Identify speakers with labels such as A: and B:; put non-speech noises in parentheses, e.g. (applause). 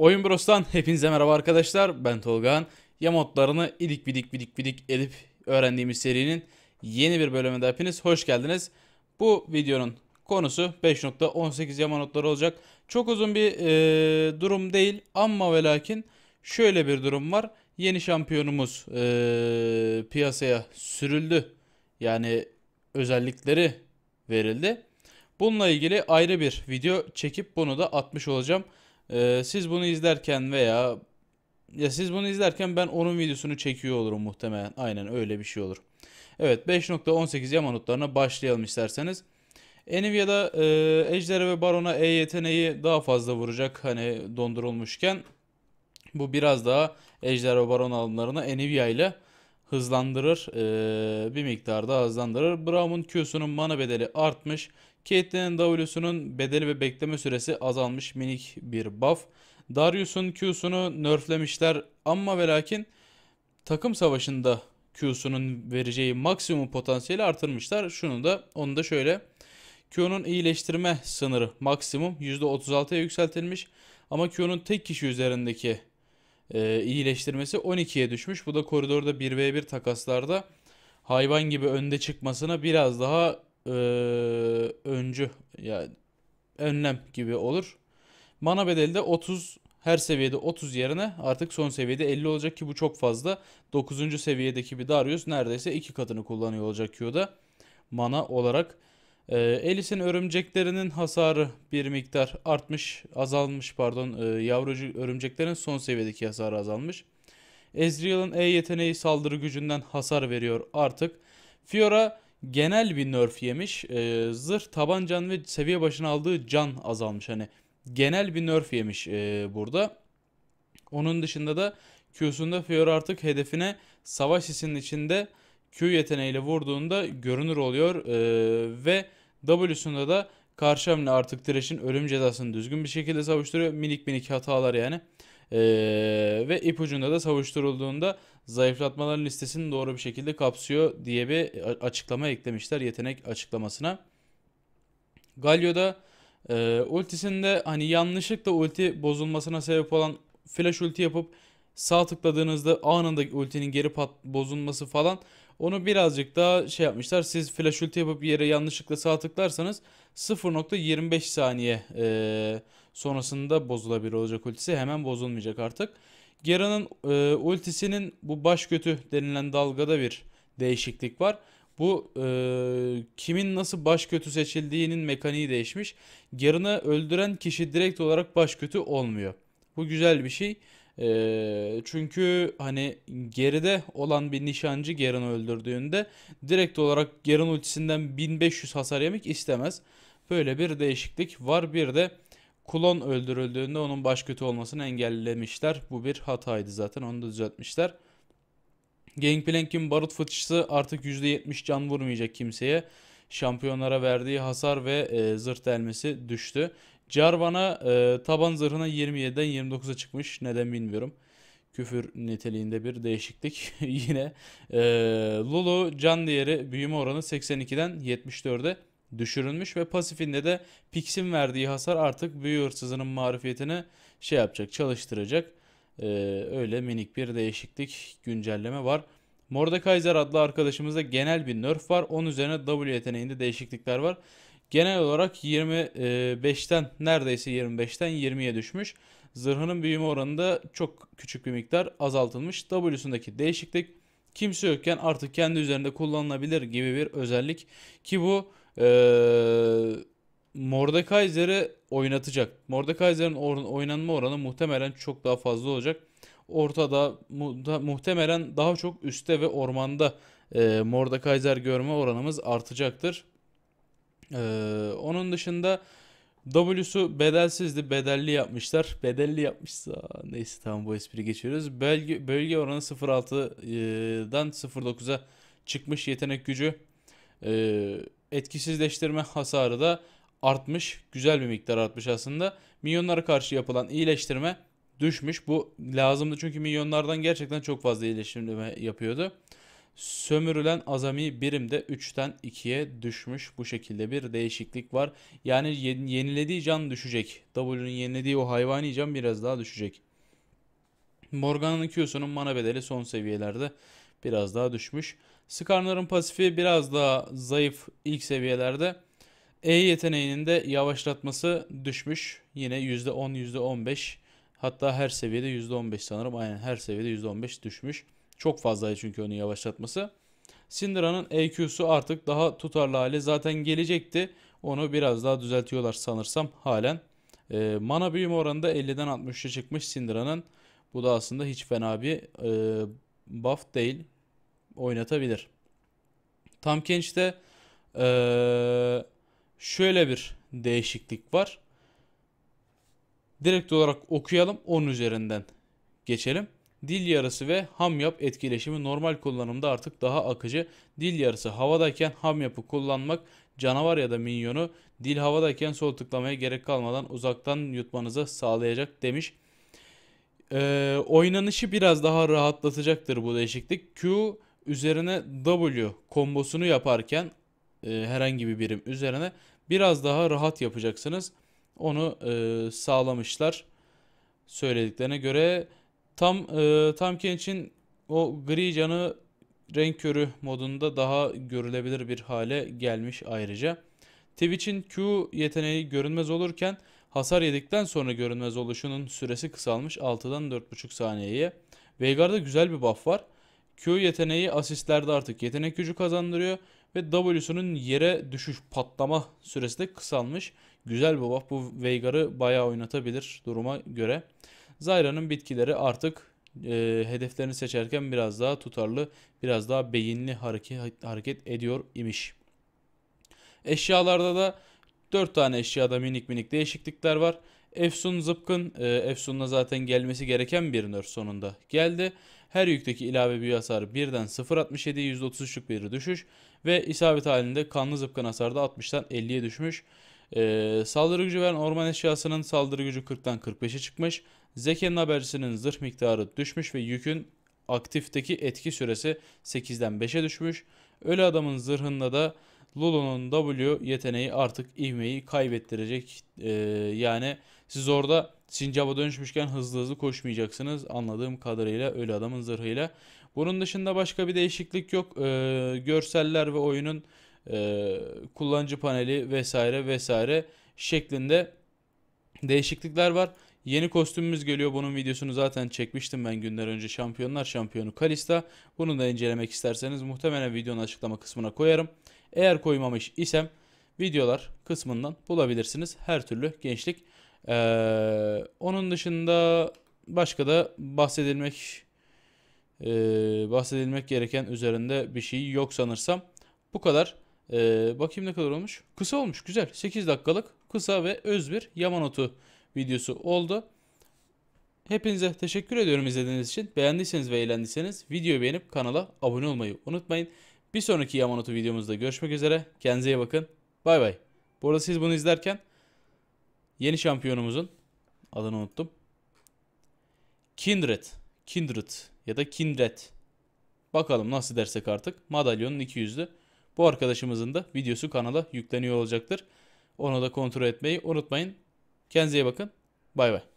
A: Oyun Bros'tan hepinize merhaba arkadaşlar. Ben Tolgahan. Yamotlarını idik bidik bidik bidik edip öğrendiğimiz serinin yeni bir bölümünde hepiniz hoş geldiniz. Bu videonun konusu 5.18 yamanotları olacak. Çok uzun bir e, durum değil ama ve lakin şöyle bir durum var. Yeni şampiyonumuz e, piyasaya sürüldü. Yani özellikleri verildi. Bununla ilgili ayrı bir video çekip bunu da atmış olacağım. Ee, siz bunu izlerken veya ya siz bunu izlerken ben onun videosunu çekiyor olurum muhtemelen. Aynen öyle bir şey olur. Evet 5.18 yamanutlarına başlayalım isterseniz. Nvidia'da e, Ejder'e ve Baron'a E yeteneği daha fazla vuracak hani dondurulmuşken. Bu biraz daha Ejder ve Baron alımlarını Nvidia ile hızlandırır. E, bir miktar daha hızlandırır. Braum'un Q'sunun mana bedeli artmış. Caitlyn'in W'sunun bedeli ve bekleme süresi azalmış minik bir buff. Darius'un Q'sunu nerflemişler ama ve lakin takım savaşında Q'sunun vereceği maksimum potansiyeli artırmışlar. Şunu da onu da şöyle Q'nun iyileştirme sınırı maksimum %36'ya yükseltilmiş ama Q'nun tek kişi üzerindeki e, iyileştirmesi 12'ye düşmüş. Bu da koridorda 1v1 takaslarda hayvan gibi önde çıkmasına biraz daha e, öncü yani önlem gibi olur. Mana bedeli de 30 her seviyede 30 yerine artık son seviyede 50 olacak ki bu çok fazla. 9. seviyedeki bir Darius neredeyse iki katını kullanıyor olacak Q'da mana olarak. E, Elis'in örümceklerinin hasarı bir miktar artmış, azalmış pardon. E, yavrucu örümceklerin son seviyedeki hasarı azalmış. Ezreal'ın E yeteneği saldırı gücünden hasar veriyor artık. Fiora genel bir nerf yemiş. E, zırh, tabancan ve seviye başına aldığı can azalmış. Hani genel bir nerf yemiş e, burada. Onun dışında da Q'sunda Fiora artık hedefine savaş hissinin içinde Q yeteneğiyle vurduğunda görünür oluyor. E, ve W'sunda da karşı hamle artık Thresh'in ölüm cezasını düzgün bir şekilde savuşturuyor. Minik minik hatalar yani. Ee, ve ipucunda da savuşturulduğunda zayıflatmaların listesini doğru bir şekilde kapsıyor diye bir açıklama eklemişler yetenek açıklamasına. Galio'da e, ultisinde hani yanlışlıkla ulti bozulmasına sebep olan flash ulti yapıp sağ tıkladığınızda anında ultinin geri pat bozulması falan onu birazcık daha şey yapmışlar. Siz flash ulti yapıp yere yanlışlıkla sağ tıklarsanız 0.25 saniye e, sonrasında bozulabilir olacak ultisi. Hemen bozulmayacak artık. Gera'nın e, ultisinin bu baş kötü denilen dalgada bir değişiklik var. Bu e, kimin nasıl baş kötü seçildiğinin mekaniği değişmiş. Gera'nı öldüren kişi direkt olarak baş kötü olmuyor. Bu güzel bir şey. E, çünkü hani geride olan bir nişancı Gera'nı öldürdüğünde direkt olarak Gera'nın ultisinden 1500 hasar yemek istemez. Böyle bir değişiklik var. Bir de klon öldürüldüğünde onun baş kötü olmasını engellemişler. Bu bir hataydı zaten onu da düzeltmişler. Gangplank'in barut fıçısı artık %70 can vurmayacak kimseye. Şampiyonlara verdiği hasar ve e, zırh delmesi düştü. Jarvan'a e, taban zırhına 27'den 29'a çıkmış. Neden bilmiyorum. Küfür niteliğinde bir değişiklik. (laughs) Yine e, Lulu can değeri büyüme oranı 82'den 74'e düşürülmüş ve pasifinde de Pix'in verdiği hasar artık büyü hırsızının marifiyetini şey yapacak, çalıştıracak. Ee, öyle minik bir değişiklik, güncelleme var. Mordekaiser adlı arkadaşımızda genel bir nerf var. Onun üzerine W yeteneğinde değişiklikler var. Genel olarak 25'ten neredeyse 25'ten 20'ye düşmüş. Zırhının büyüme oranı da çok küçük bir miktar azaltılmış. W'sundaki değişiklik kimse yokken artık kendi üzerinde kullanılabilir gibi bir özellik ki bu ee, Mordekaiser'i oynatacak. Mordekaiser'in oynanma oranı muhtemelen çok daha fazla olacak. Ortada mu da, muhtemelen daha çok üstte ve ormanda e, Mordekaiser görme oranımız artacaktır. Ee, onun dışında W'su bedelsizdi. Bedelli yapmışlar. Bedelli yapmışsa neyse tamam bu espri geçiyoruz. Bölge, bölge oranı 0.6'dan 0.9'a çıkmış yetenek gücü. Ee, etkisizleştirme hasarı da artmış. Güzel bir miktar artmış aslında. Minyonlara karşı yapılan iyileştirme düşmüş. Bu lazımdı çünkü minyonlardan gerçekten çok fazla iyileştirme yapıyordu. Sömürülen azami birim de 3'ten 2'ye düşmüş. Bu şekilde bir değişiklik var. Yani yeni- yenilediği can düşecek. W'nun yenilediği o hayvani can biraz daha düşecek. Morgan'ın Q'sunun mana bedeli son seviyelerde biraz daha düşmüş. Skarner'ın pasifi biraz daha zayıf ilk seviyelerde. E yeteneğinin de yavaşlatması düşmüş. Yine %10, %15 hatta her seviyede %15 sanırım. Aynen her seviyede %15 düşmüş. Çok fazlaydı çünkü onu yavaşlatması. Syndra'nın EQ'su artık daha tutarlı hale zaten gelecekti. Onu biraz daha düzeltiyorlar sanırsam halen. Ee, mana büyüme oranı da 50'den 60'a çıkmış Syndra'nın. Bu da aslında hiç fena bir e, buff değil. Oynatabilir. Tam Kench'te e, şöyle bir değişiklik var. Direkt olarak okuyalım. Onun üzerinden geçelim. Dil yarısı ve ham yap etkileşimi normal kullanımda artık daha akıcı. Dil yarısı havadayken ham yapı kullanmak canavar ya da minyonu dil havadayken sol tıklamaya gerek kalmadan uzaktan yutmanızı sağlayacak demiş. Ee, oynanışı biraz daha rahatlatacaktır bu değişiklik. Q üzerine W kombosunu yaparken e, herhangi bir birim üzerine biraz daha rahat yapacaksınız. Onu e, sağlamışlar söylediklerine göre. Tam e, Tam Kench'in o gri canı renk körü modunda daha görülebilir bir hale gelmiş ayrıca. Twitch'in Q yeteneği görünmez olurken hasar yedikten sonra görünmez oluşunun süresi kısalmış 6'dan 4.5 saniyeye. Veigar'da güzel bir buff var. Q yeteneği asistlerde artık yetenek gücü kazandırıyor ve W'sunun yere düşüş patlama süresi de kısalmış. Güzel bir buff. Bu Veigar'ı bayağı oynatabilir duruma göre. Zyra'nın bitkileri artık e, hedeflerini seçerken biraz daha tutarlı, biraz daha beyinli hareket, hareket ediyor imiş. Eşyalarda da 4 tane eşyada minik minik değişiklikler var. Efsun Zıpkın, e, Efsun'la zaten gelmesi gereken bir nerf sonunda geldi. Her yükteki ilave büyü hasarı 1'den 0.67'ye %33'lük bir düşüş ve isabet halinde kanlı zıpkın hasarda 60'tan 50'ye düşmüş. Ee, saldırı gücü veren orman eşyasının saldırı gücü 40'tan 45'e çıkmış. Zeke'nin habercisinin zırh miktarı düşmüş ve yükün aktifteki etki süresi 8'den 5'e düşmüş. Ölü adamın zırhında da Lulu'nun W yeteneği artık ivmeyi kaybettirecek. Ee, yani siz orada sincaba dönüşmüşken hızlı hızlı koşmayacaksınız anladığım kadarıyla ölü adamın zırhıyla. Bunun dışında başka bir değişiklik yok. Ee, görseller ve oyunun e, kullanıcı paneli vesaire vesaire şeklinde değişiklikler var. Yeni kostümümüz geliyor. Bunun videosunu zaten çekmiştim ben günler önce. Şampiyonlar şampiyonu Kalista. Bunu da incelemek isterseniz muhtemelen videonun açıklama kısmına koyarım. Eğer koymamış isem videolar kısmından bulabilirsiniz. Her türlü gençlik. Ee, onun dışında başka da bahsedilmek e, bahsedilmek gereken üzerinde bir şey yok sanırsam. Bu kadar. Ee, bakayım ne kadar olmuş. Kısa olmuş. Güzel. 8 dakikalık kısa ve öz bir Yamanotu videosu oldu. Hepinize teşekkür ediyorum izlediğiniz için. Beğendiyseniz ve eğlendiyseniz videoyu beğenip kanala abone olmayı unutmayın. Bir sonraki Yamanotu videomuzda görüşmek üzere. Kendinize iyi bakın. Bay bay. Bu arada siz bunu izlerken yeni şampiyonumuzun adını unuttum. Kindred. Kindred ya da Kindred. Bakalım nasıl dersek artık. Madalyonun 200'lü. Bu arkadaşımızın da videosu kanala yükleniyor olacaktır. Onu da kontrol etmeyi unutmayın. Kendinize iyi bakın. Bay bay.